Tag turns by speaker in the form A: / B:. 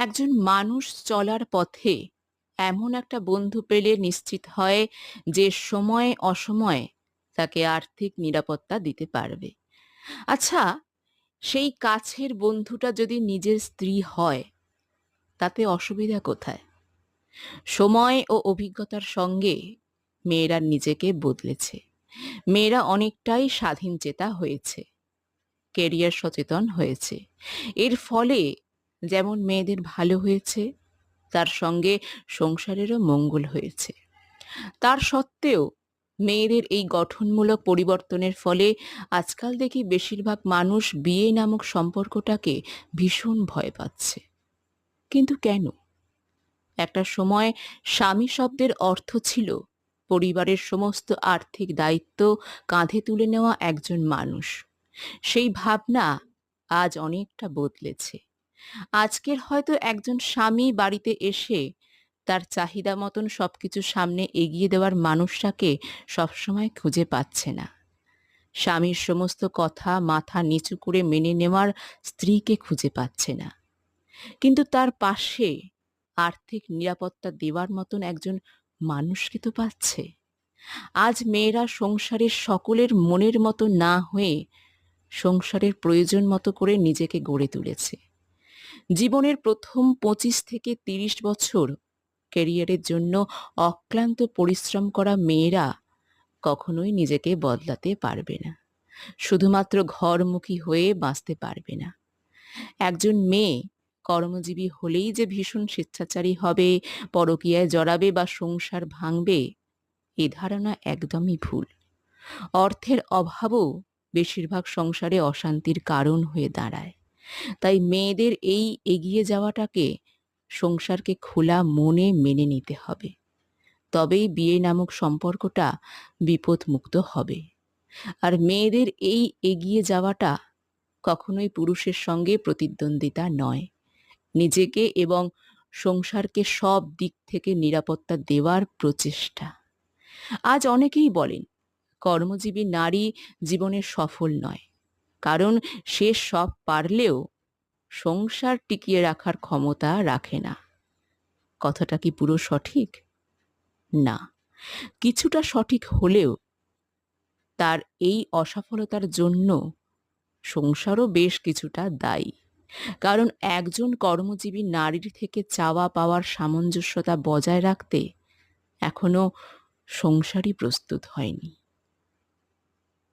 A: একজন মানুষ চলার পথে এমন একটা বন্ধু পেলে নিশ্চিত হয় যে সময়ে অসময়ে তাকে আর্থিক নিরাপত্তা দিতে পারবে। আচ্ছা সেই কাছের বন্ধুটা যদি নিজের স্ত্রী হয়, তাতে অসুবিধা কোথায়? সময় ও অভিজ্ঞতার সঙ্গে মেয়েরা নিজেকে বদলেছে। মেয়েরা অনেকটাই স্বাধীন চেতা হয়েছে কেরিয়ার সচেতন হয়েছে। এর ফলে যেমন মেয়েদের ভালো হয়েছে, তার সঙ্গে সংসারেরও মঙ্গল হয়েছে। তার সত্ত্বেও মেয়েদের এই গঠনমূলক পরিবর্তনের ফলে আজকাল দেখি বেশিরভাগ মানুষ বিয়ে নামক সম্পর্কটাকে ভীষণ ভয় পাচ্ছে। কিন্তু কেন? একটা সময় স্বামী শব্দের অর্থ ছিল পরিবারের সমস্ত আর্থিক দায়িত্ব কাঁধে তুলে নেওয়া একজন মানুষ। সেই ভাবনা আজ অনেকটা বদলেছে। আজকের হয়তো একজন স্বামী বাড়িতে এসে তার চাহিদা মতন সবকিছু সামনে এগিয়ে দেওয়ার মানুষটাকে সবসময় খুঁজে পাচ্ছে না। স্বামীর সমস্ত কথা মাথা নিচু করে মেনে নেওয়ার স্ত্রীকে খুঁজে পাচ্ছে না। কিন্তু তার পাশে আর্থিক নিরাপত্তা দেওয়ার মতন একজন মানুষকে তো পাচ্ছে। আজ মেয়েরা সংসারের সকলের মনের মতো না হয়ে সংসারের প্রয়োজন মতো করে নিজেকে গড়ে তুলেছে। জীবনের প্রথম পঁচিশ থেকে তিরিশ বছর ক্যারিয়ারের জন্য অক্লান্ত পরিশ্রম করা মেয়েরা কখনোই নিজেকে বদলাতে পারবে না। শুধুমাত্র ঘরমুখী হয়ে বাঁচতে পারবে না। একজন মেয়ে কর্মজীবী হলেই যে ভীষণ স্বেচ্ছাচারী হবে, পরকীয়ায় জড়াবে বা সংসার ভাঙবে, এ ধারণা একদমই ভুল। অর্থের অভাবও বেশিরভাগ সংসারে অশান্তির কারণ হয়ে দাঁড়ায়। তাই মেয়েদের এই এগিয়ে যাওয়াটাকে সংসারকে খোলা মনে মেনে নিতে হবে। তবেই বিয়ে নামক সম্পর্কটা বিপদমুক্ত হবে। আর মেয়েদের এই এগিয়ে যাওয়াটা কখনোই পুরুষের সঙ্গে প্রতিদ্বন্দ্বিতা নয়। নিজেকে এবং সংসারকে সব দিক থেকে নিরাপত্তা দেওয়ার প্রচেষ্টা। আজ অনেকেই বলেন, কর্মজীবী নারী জীবনে সফল নয়। কারণ সে সব পারলেও সংসার টিকিয়ে রাখার ক্ষমতা রাখে না। কথাটা কি পুরো সঠিক? না। কিছুটা সঠিক হলেও তার এই অসফলতার জন্য সংসারও বেশ কিছুটা দায়ী। কারণ একজন কর্মজীবী নারীর থেকে চাওয়া পাওয়ার সামঞ্জস্যতা বজায় রাখতে এখনও সংসারই প্রস্তুত হয়নি।